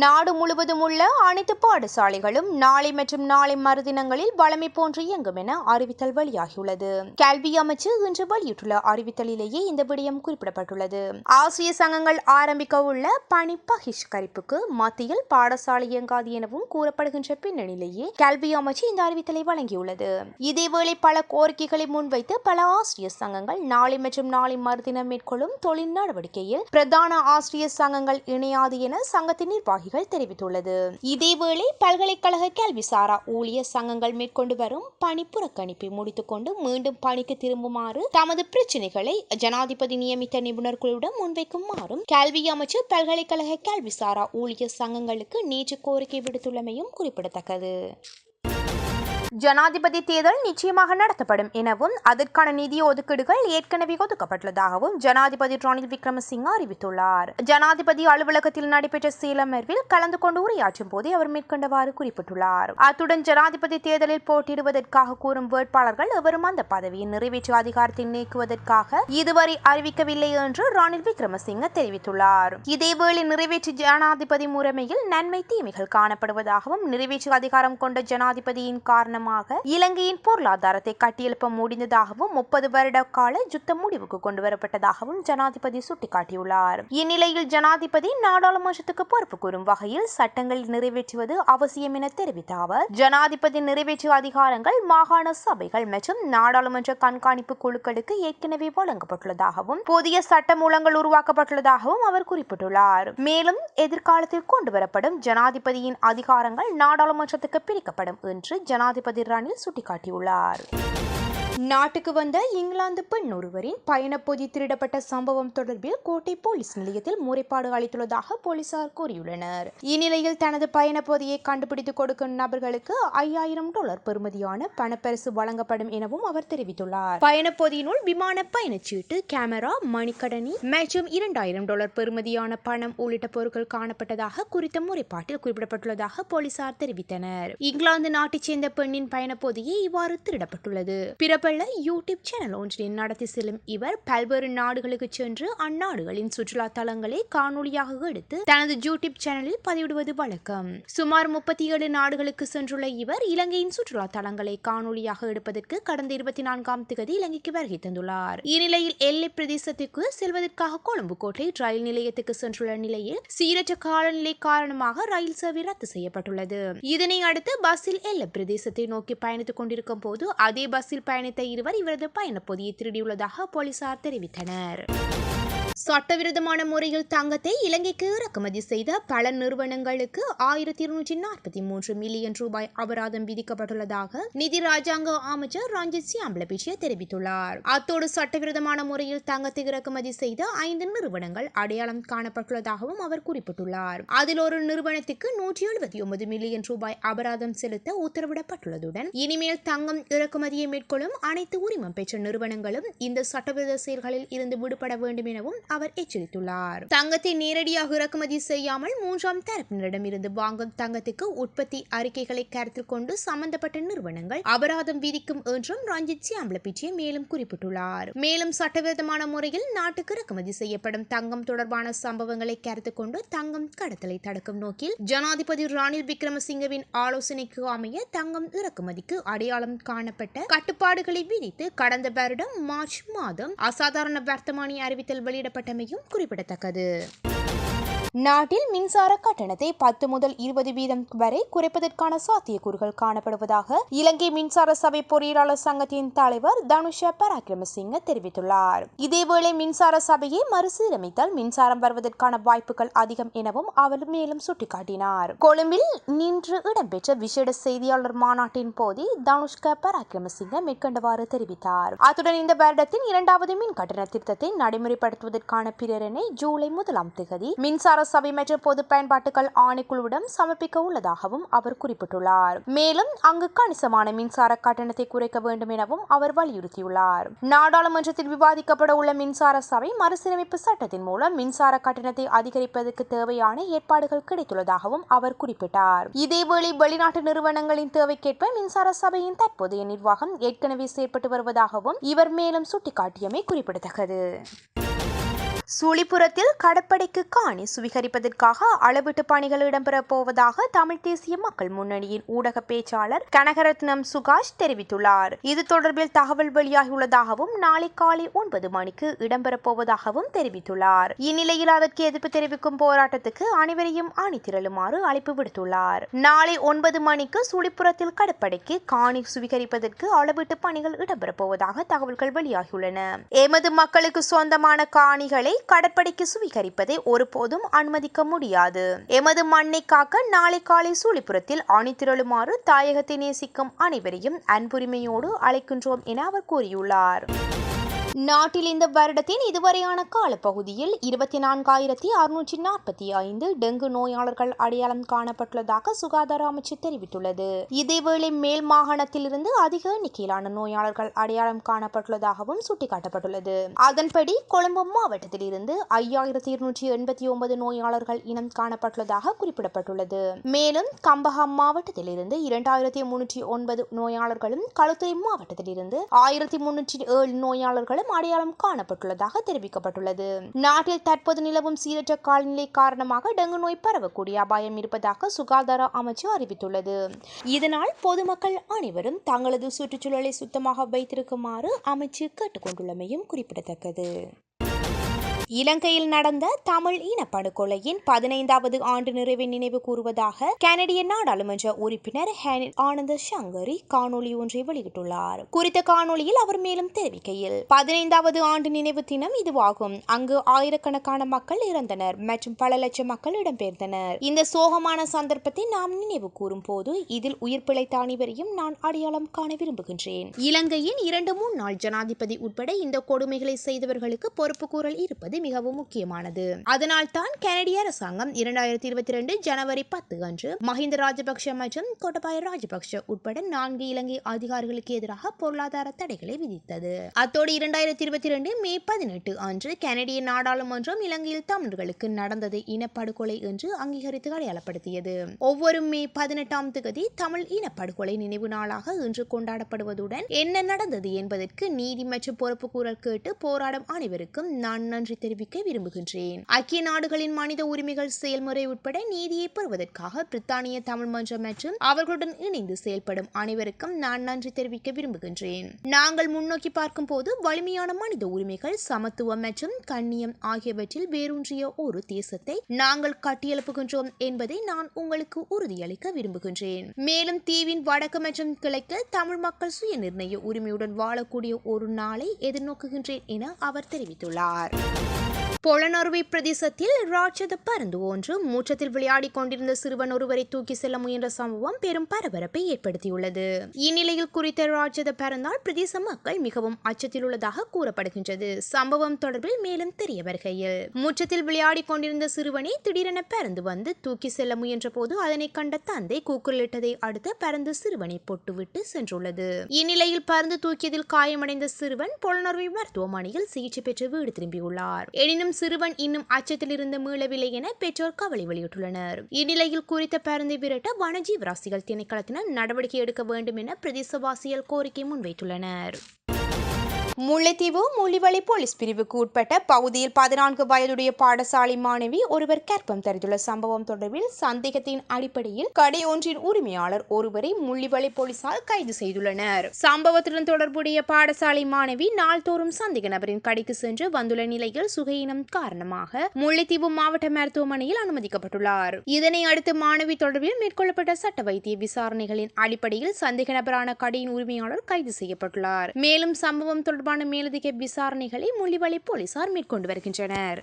நாடு முழுவதும் உள்ள அனைத்து பாடசாலைகளும் நாளை மற்றும் நாளை மறுதினங்களில் வளமை போன்று இயங்கும் என அறிவித்தல் வெளியாகியுள்ளது. கல்வி அமைச்சு இன்று வெளியிட்டுள்ள அறிவித்தலிலேயே இந்த விடயம் குறிப்பிடப்பட்டுள்ளது. ஆசிரிய சங்கங்கள் ஆரம்பிக்க உள்ள பணி பகிஷ்கரிப்புக்கு மத்தியில் பாடசாலை இயங்காது எனவும் கூறப்படுகின்ற பின்னணியிலேயே கல்வி அமைச்சு இந்த அறிவித்தலை வழங்கியுள்ளது. இதேவேளை பல கோரிக்கைகளை முன்வைத்து பல ஆசிரியர் சங்கங்கள் நாளை மற்றும் நாளை மறுதினம் மேற்கொள்ளும் தொழில் நடவடிக்கையில் பிரதான ஆசிரியர் சங்கங்கள் இணையாது என சங்கத்தின் நிர்வாகிகள் தெரிவித்துள்ளது. இதேவேளை பல்கலைக்கழக கல்விசாரா ஊழியர் சங்கங்கள் மேற்கொண்டு வரும் பணி புறக்கணிப்பை முடித்துக்கொண்டு மீண்டும் பணிக்கு திரும்புமாறு தமது பிரச்சினைகளை ஜனாதிபதி நியமித்த நிபுணர் குழுவிடம் முன்வைக்குமாறும் கல்வி அமைச்சர் பல்கலைக்கழக கல்விசாரா ஊழியர் சங்கங்களுக்கு நேற்று கோரிக்கை விடுத்துள்ளமையும் குறிப்பிடத்தக்கது. ஜனாதிபதி தேர்தல் நிச்சயமாக நடத்தப்படும் எனவும் அதற்கான நிதி ஒதுக்கீடுகள் ஏற்கனவே ஒதுக்கப்பட்டுள்ளதாகவும் ஜனாதிபதி ரணில் விக்ரமசிங்க அறிவித்துள்ளார். ஜனாதிபதி அலுவலகத்தில் நடைபெற்ற சீலமர்வில் கலந்து கொண்டு உரையாற்றும் போதே அவர் மேற்கொண்டவாறு குறிப்பிட்டுள்ளார். அத்துடன் ஜனாதிபதி தேர்தலில் போட்டியிடுவதற்காக கூறும் வேட்பாளர்கள் எவரும் அந்த பதவியை நிறைவேற்று அதிகாரத்தை நீக்குவதற்காக இதுவரை அறிவிக்கவில்லை என்று ரணில் விக்ரமசிங்க தெரிவித்துள்ளார். இதேவேளை நிறைவேற்று ஜனாதிபதி முறைமையில் நன்மை தீமைகள் காணப்படுவதாகவும் நிறைவேற்று அதிகாரம் கொண்ட ஜனாதிபதியின் காரணம் காரணமாக இலங்கையின் பொருளாதாரத்தை கட்டியெழுப்ப முடிந்ததாகவும் முப்பது வருட கால யுத்த முடிவுக்கு கொண்டு வரப்பட்டதாகவும் ஜனாதிபதி சுட்டிக்காட்டியுள்ளார். இந்நிலையில் ஜனாதிபதி நாடாளுமன்றத்துக்கு பொறுப்பு கூறும் வகையில் சட்டங்கள் நிறைவேற்றுவது அவசியம் என தெரிவித்த அவர் ஜனாதிபதி நிறைவேற்றிய அதிகாரங்கள் மாகாண சபைகள் மற்றும் நாடாளுமன்ற கண்காணிப்பு குழுக்களுக்கு ஏற்கனவே வழங்கப்பட்டுள்ளதாகவும் புதிய சட்ட மூலங்கள் உருவாக்கப்பட்டுள்ளதாகவும் அவர் குறிப்பிட்டுள்ளார். மேலும் எதிர்காலத்தில் கொண்டுவரப்படும் ஜனாதிபதியின் அதிகாரங்கள் நாடாளுமன்றத்துக்கு பிரிக்கப்படும் என்று ஜனாதிபதி ரணில் சுட்டிக்காட்டியுள்ளார். நாட்டுக்கு வந்த இங்கிலாந்து பெண் ஒருவரின் பயணப்பொதி திருடப்பட்ட சம்பவம் தொடர்பில் கோட்டை போலீஸ் நிலையத்தில் முறைப்பாடு அளித்துள்ளதாக போலீசார் கூறியுள்ளனர். இந்நிலையில் தனது பயணப்பொதியை கண்டுபிடித்து கொடுக்கும் நபர்களுக்கு ஐயாயிரம் டாலர் பெறுமதியான பணப்பரிசு வழங்கப்படும் எனவும் அவர் தெரிவித்துள்ளார். பயணப்பொதியினுள் விமான பயணச்சீட்டு கேமரா மணிக்கடனி மற்றும் இரண்டாயிரம் டாலர் பெறுமதியான பணம் உள்ளிட்ட பொருட்கள் காணப்பட்டதாக குறித்த முறைப்பாட்டில் குறிப்பிடப்பட்டுள்ளதாக போலீசார் தெரிவித்தனர். இங்கிலாந்து நாட்டைச் சேர்ந்த பெண்ணின் பயணப்பொதியை இவ்வாறு திருடப்பட்டுள்ளது. பிற பிரபல யூடியூப் சேனல் ஒன்றினை நடத்தி செல்லும் இவர் பல்வேறு நாடுகளுக்கு சென்று அந்நாடுகளின் சுற்றுலா தலங்களை காணொளியாக எடுத்து தனது யூடியூப் சேனலில் பதிவிடுவது வழக்கம். சுமார் முப்பத்தி ஏழு நாடுகளுக்கு சென்றுள்ள இவர் இலங்கையின் சுற்றுலா தலங்களை காணொளியாக எடுப்பதற்கு கடந்த இருபத்தி நான்காம் திகதி இலங்கைக்கு வருகை தந்துள்ளார். இந்நிலையில் எல்லை பிரதேசத்துக்கு செல்வதற்காக கொழும்பு கோட்டை ரயில் நிலையத்துக்கு சென்றுள்ள நிலையில் சீரற்ற காலநிலை காரணமாக ரயில் சேவை ரத்து செய்யப்பட்டுள்ளது. இதனை அடுத்து பஸ்ஸில் எல்லை பிரதேசத்தை நோக்கி பயணித்துக் கொண்டிருக்கும் போது அதே பஸ்ஸில் பயணித்த இருவர் இவரது பயணப்பொதியை திருடியுள்ளதாக போலீசார் தெரிவித்தனர். சட்டவிரோதமான முறையில் தங்கத்தை இலங்கைக்கு இறக்குமதி செய்த பல நிறுவனங்களுக்கு ஆயிரத்தி இருநூற்றி நாற்பத்தி மூன்று மில்லியன் ரூபாய் அபராதம் விதிக்கப்பட்டுள்ளதாக நிதி ராஜாங்க அமைச்சர் ரஞ்சித் சியாம்பலபிச்சிய தெரிவித்துள்ளார். அத்தோடு சட்டவிரோதமான முறையில் தங்கத்தை இறக்குமதி செய்த ஐந்து நிறுவனங்கள் அடையாளம் காணப்பட்டுள்ளதாகவும் அவர் குறிப்பிட்டுள்ளார். அதில் ஒரு நிறுவனத்துக்கு நூற்றி எழுபத்தி ஒன்பது மில்லியன் ரூபாய் அபராதம் செலுத்த உத்தரவிடப்பட்டுள்ளதுடன் இனிமேல் தங்கம் இறக்குமதியை மேற்கொள்ளும் அனைத்து உரிமம் பெற்ற நிறுவனங்களும் இந்த சட்டவிரோத செயல்களில் இருந்து விடுபட வேண்டும் எனவும் அவர் எச்சரித்துள்ளார். தங்கத்தை நேரடியாக இறக்குமதி செய்யாமல் மூன்றாம் தரப்பினரிடமிருந்து வாங்கும் தங்கத்துக்கு உற்பத்தி அறிக்கைகளை கருத்தில் கொண்டு சம்பந்தப்பட்ட நிறுவனங்கள் அபராதம் விதிக்கும் என்றும் ரஞ்சித் சியாம்பலப்பிச்சிய மேலும் குறிப்பிட்டுள்ளார். மேலும் சட்டவிரோதமான முறையில் நாட்டுக்கு இறக்குமதி செய்யப்படும் தங்கம் தொடர்பான சம்பவங்களை கருத்தில் கொண்டு தங்கம் கடத்தலை தடுக்கும் நோக்கில் ஜனாதிபதி ரணில் விக்ரமசிங்கவின் ஆலோசனைக்கு அமைய தங்கம் இறக்குமதிக்கு அடையாளம் காணப்பட்ட கட்டுப்பாடுகளை விதித்து கடந்த வருடம் மார்ச் மாதம் அசாதாரண வர்த்தமானி அறிவித்தல் வெளியிடப்பட்டமையும் குறிப்பிடத்தக்கது. நாட்டில் மின்சார கட்டணத்தை பத்து முதல் இருபது வீதம் வரை குறைப்பதற்கான சாத்தியக்கூறுகள் காணப்படுவதாக இலங்கை மின்சார சபை பொறியியலாளர் சங்கத்தின் தலைவர் தனுஷ பராக்கிரமசிங்க தெரிவித்துள்ளார். இதேவேளை மின்சார சபையை மறுசீரமைத்தால் மின்சாரம் வருவதற்கான வாய்ப்புகள் அதிகம் எனவும் அவர் மேலும் சுட்டிக்காட்டினார். கொழும்பில் நின்று இடம்பெற்ற விசேட செய்தியாளர் மாநாட்டின் போதே தனுஷ்க பராக்கிரமசிங்க மேற்கண்டவாறு தெரிவித்தார். அத்துடன் இந்த வருடத்தின் இரண்டாவது மின் கட்டண திருத்தத்தை நடைமுறைப்படுத்துவதற்கான பிரேரணை ஜூலை முதலாம் திகதி மின்சார சபை மற்றும் பொது பயன்பாட்டுகள் ஆணைக்குழுவிடம் சமர்ப்பிக்க உள்ளதாகவும் அவர் குறிப்பிட்டுள்ளார். மேலும் அங்கு கணிசமான மின்சார கட்டணத்தை குறைக்க வேண்டும் எனவும் அவர் வலியுறுத்தியுள்ளார். நாடாளுமன்றத்தில் விவாதிக்கப்பட உள்ள மின்சார சபை மறுசீரமைப்பு சட்டத்தின் மூலம் மின்சார கட்டணத்தை அதிகரிப்பதற்கு தேவையான ஏற்பாடுகள் கிடைத்துள்ளதாகவும் அவர் குறிப்பிட்டார். இதேவேளை வெளிநாட்டு நிறுவனங்களின் தேவைக்கேற்ப மின்சார சபையின் தற்போதைய நிர்வாகம் ஏற்கனவே செயற்பட்டு வருவதாகவும் இவர் மேலும் சுட்டிக்காட்டியமை குறிப்பிடத்தக்கது. சூழிப்புறத்தில் கடற்படைக்கு காணி சுவீகரிப்பதற்காக அளவீட்டு பணிகள் இடம்பெறப் போவதாக தமிழ் தேசிய மக்கள் முன்னணியின் ஊடக பேச்சாளர் கனகரத்னம் சுகாஷ் தெரிவித்துள்ளார். இது தொடர்பில் தகவல் வெளியாகியுள்ளதாகவும் நாளை காலை ஒன்பது மணிக்கு இடம்பெறப் போவதாகவும் தெரிவித்துள்ளார். இந்நிலையில் அதற்கு எதிர்ப்பு தெரிவிக்கும் போராட்டத்துக்கு அனைவரையும் அணி திரளுமாறு அழைப்பு விடுத்துள்ளார். நாளை ஒன்பது மணிக்கு சுழிப்புறத்தில் கடற்படைக்கு காணி சுவீகரிப்பதற்கு அளவீட்டு பணிகள் இடம்பெறப் போவதாக தகவல்கள் வெளியாகியுள்ளன. எமது மக்களுக்கு சொந்தமான காணிகளை கடற்படைக்கு சுவீகரிப்பதை ஒருபோதும் அனுமதிக்க முடியாது. எமது மண்ணை காக்க நாளை காலை சூழிப்புறத்தில் அணிதிரளுமாறு தாயகத்தை நேசிக்கும் அனைவரையும் அன்புரிமையோடு அழைக்கின்றோம் என அவர் கூறியுள்ளார். நாட்டில் இந்த வருடத்தின் இதுவரையான காலப்பகுதியில் இருபத்தி நான்காயிரத்தி அறுநூற்றி நாற்பத்தி ஐந்து டெங்கு நோயாளர்கள் அடையாளம் காணப்பட்டுள்ளதாக சுகாதார அமைச்சு தெரிவித்துள்ளது. இதேவேளை மேல் மாகாணத்திலிருந்து அதிக எண்ணிக்கையிலான நோயாளர்கள் அடையாளம் காணப்பட்டுள்ளதாகவும் சுட்டிக்காட்டப்பட்டுள்ளது. அதன்படி கொழும்பு மாவட்டத்தில் இருந்து ஐயாயிரத்தி இருநூற்றி எண்பத்தி ஒன்பது நோயாளர்கள் இனம் காணப்பட்டுள்ளதாக குறிப்பிடப்பட்டுள்ளது. மேலும் கம்பஹாம் மாவட்டத்தில் இருந்து இரண்டாயிரத்தி முன்னூற்றி ஒன்பது நோயாளர்களும் களுத்துறை மாவட்டத்தில் இருந்து ஆயிரத்தி முன்னூற்றி ஏழு நோயாளர்களும் அடையாளம் காணப்பட்டுள்ளதாக தெரிவிக்கப்பட்டுள்ளது. நாட்டில் தற்போது நிலவும் சீரற்ற காலநிலை காரணமாக டெங்கு நோய் பரவக்கூடிய அபாயம் இருப்பதாக சுகாதார அமைச்சு அறிவித்துள்ளது. இதனால் பொதுமக்கள் அனைவரும் தங்களது சுற்றுச்சூழலை சுத்தமாக வைத்திருக்குமாறு அமைச்சு கேட்டுக்கொண்டுள்ளமையும் குறிப்பிடத்தக்கது. இலங்கையில் நடந்த தமிழ் இனப்படுகொலையின் பதினைந்தாவது ஆண்டு நிறைவை நினைவு கூறுவதாக கனடிய நாடாளுமன்ற உறுப்பினர் ஆனந்த சங்கரி காணொலி ஒன்றை வெளியிட்டுள்ளார். குறித்த காணொலியில் அவர் மேலும் தெரிவிக்கையில் பதினைந்தாவது ஆண்டு நினைவு தினம் இதுவாகும். அங்கு ஆயிரக்கணக்கான மக்கள் இறந்தனர் மற்றும் பல லட்சம் மக்கள் இடம்பெயர்ந்தனர். இந்த சோகமான சந்தர்ப்பத்தை நாம் நினைவு கூறும் போது இதில் உயிர் பிழைத்த அனைவரையும் நான் அடையாளம் காண விரும்புகின்றேன். இலங்கையின் இரண்டு முன்னாள் ஜனாதிபதி உட்பட இந்த கொடுமைகளை செய்தவர்களுக்கு பொறுப்பு கூறல் இருப்பது மிகவும் முக்கியமானது. அதனால் தான் கனடிய அரசாங்கம் இரண்டாயிரத்தி இருபத்தி ரெண்டு ஜனவரி பத்து அன்று மஹிந்த ராஜபக்ஷ மற்றும் கோட்டபாய ராஜபக்ஷ உட்பட நான்கு இலங்கை அதிகாரிகளுக்கு எதிராக பொருளாதார தடைகளை விதித்தது. அத்தோடு இரண்டாயிரத்தி இருபத்தி ரெண்டு மே பதினெட்டு அன்று கனடிய நாடாளுமன்றம் இலங்கையில் தமிழர்களுக்கு நடந்தது இனப்படுகொலை என்று அங்கீகரித்து அடையாளப்படுத்தியது. ஒவ்வொரு மே பதினெட்டாம் தேதி தமிழ் இனப்படுகொலை நினைவு நாளாக இன்று கொண்டாடப்படுவதுடன் என்ன நடந்தது என்பதற்கு நீதி மற்றும் பொறுப்பு கூறல் கேட்டு போராடும் அனைவருக்கும் நான் நன்றி தெரிவிக்க விரும்புகின்றேன். ஐக்கிய நாடுகளின் மனித உரிமைகள் செயல்முறை உட்பட நீதியை பெறுவதற்காக பிரித்தானிய தமிழ் மன்றம் மற்றும் அவர்களுடன் இணைந்து செயல்படும் அனைவருக்கும் நான் நன்றி தெரிவிக்க விரும்புகின்றேன். நாங்கள் முன்னோக்கி பார்க்கும் போது வலிமையான மனித உரிமைகள் சமத்துவம் மற்றும் கண்ணியம் ஆகியவற்றில் வேரூன்றிய ஒரு தேசத்தை நாங்கள் கட்டியெழுப்புகின்றோம் என்பதை நான் உங்களுக்கு உறுதியளிக்க விரும்புகின்றேன். மேலும் தீவின் வடக்கு மற்றும் கிழக்கில் தமிழ் மக்கள் சுய நிர்ணய உரிமையுடன் வாழக்கூடிய ஒரு நாளை எதிர்நோக்குகின்றேன் என அவர் தெரிவித்துள்ளார். பொலனறுவை பிரதேசத்தில் ராட்சத பருந்து ஒன்று மூச்சத்தில் விளையாடிக் கொண்டிருந்த சிறுவன் ஒருவரை தூக்கி செல்ல முயன்ற சம்பவம் பெரும் பரபரப்பை ஏற்படுத்தியுள்ளது. இந்நிலையில் குறித்த ராட்சத பறந்தால் பிரதேச மக்கள் மிகவும் அச்சத்தில் உள்ளதாக கூறப்படுகின்றது. சம்பவம் தொடர்பில் மேலும் தெரிய வருகையில் மூச்சத்தில் விளையாடிக் கொண்டிருந்த சிறுவனை திடீரென பறந்து வந்து தூக்கி செல்ல முயன்ற போது அதனை கண்ட தந்தை கூக்குரலிட்டதை அடுத்து பறந்து சிறுவனை பொட்டுவிட்டு சென்றுள்ளது. இந்நிலையில் பறந்து தூக்கியதில் காயமடைந்த சிறுவன் பொலனறுவை மருத்துவமனையில் சிகிச்சை பெற்று வீடு திரும்பியுள்ளார். எனினும் சிறுவன் இன்னும் அச்சத்திலிருந்து மீளவில்லை என பெற்றோர் கவலை வெளியிட்டுள்ளனர். இந்நிலையில் குறித்த பேருந்தை விரட்ட வனஜீவராசிகள் திணைக்களத்தினர் நடவடிக்கை எடுக்க வேண்டும் என பிரதேசவாசிகள் கோரிக்கை முன்வைத்துள்ளனர். முல்லைத்தீவு முள்ளிவளை போலீஸ் பிரிவுக்கு உட்பட்ட பகுதியில் பதினான்கு வயதுடைய பாடசாலை மாணவி ஒருவர் கற்பம் தெரிந்துள்ள சம்பவம் தொடர்பில் சந்தேகத்தின் அடிப்படையில் கடை ஒன்றின் உரிமையாளர் ஒருவரை முள்ளிவளை போலீசார் கைது செய்துள்ளனர். சம்பவத்துடன் தொடர்புடைய பாடசாலை மாணவி நாள்தோறும் சந்தேக நபரின் கடைக்கு சென்று வந்துள்ள நிலையில் சுகையினம் காரணமாக முல்லைத்தீவு மாவட்ட மருத்துவமனையில் அனுமதிக்கப்பட்டுள்ளார். இதனை அடுத்து மாணவி தொடர்பில் மேற்கொள்ளப்பட்ட சட்ட வைத்திய விசாரணைகளின் அடிப்படையில் சந்தேக நபரான கடையின் உரிமையாளர் கைது செய்யப்பட்டுள்ளார். மேலும் சம்பவம் தொடர்பு தொடர்பான மேலதிக விசாரணைகளை முள்ளிவளை போலீசார் மேற்கொண்டு வருகின்றனர்.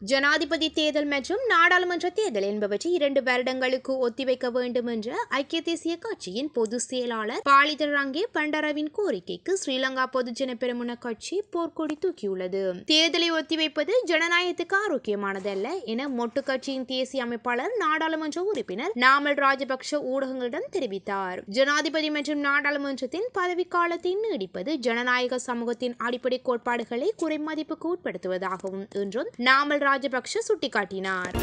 ஜனாதிபதி தேர்தல் மற்றும் நாடாளுமன்ற தேர்தல் என்பவற்றை இரண்டு வருடங்களுக்கு ஒத்திவைக்க வேண்டும் என்ற ஐக்கிய தேசிய கட்சியின் பொதுச் செயலாளர் பாலித ரங்கே பண்டரவின் கோரிக்கைக்கு ஸ்ரீலங்கா பொதுஜன பெருமுன கட்சி போர்க்கொடி தூக்கியுள்ளது. தேர்தலை ஒத்திவைப்பது ஜனநாயகத்துக்கு ஆரோக்கியமானதல்ல என மொட்டு கட்சியின் தேசிய அமைப்பாளர் நாடாளுமன்ற உறுப்பினர் நாமல் ராஜபக்ஷ ஊடகங்களிடம் தெரிவித்தார். ஜனாதிபதி மற்றும் நாடாளுமன்றத்தின் பதவிக்காலத்தை நீடிப்பது ஜனநாயக சமூகத்தின் அடிப்படை கோட்பாடுகளை குறைமதிப்புக்கு உட்படுத்துவதாகவும் என்றும் நாமல் ராஜபக்ஷ சுட்டிக்காட்டினார்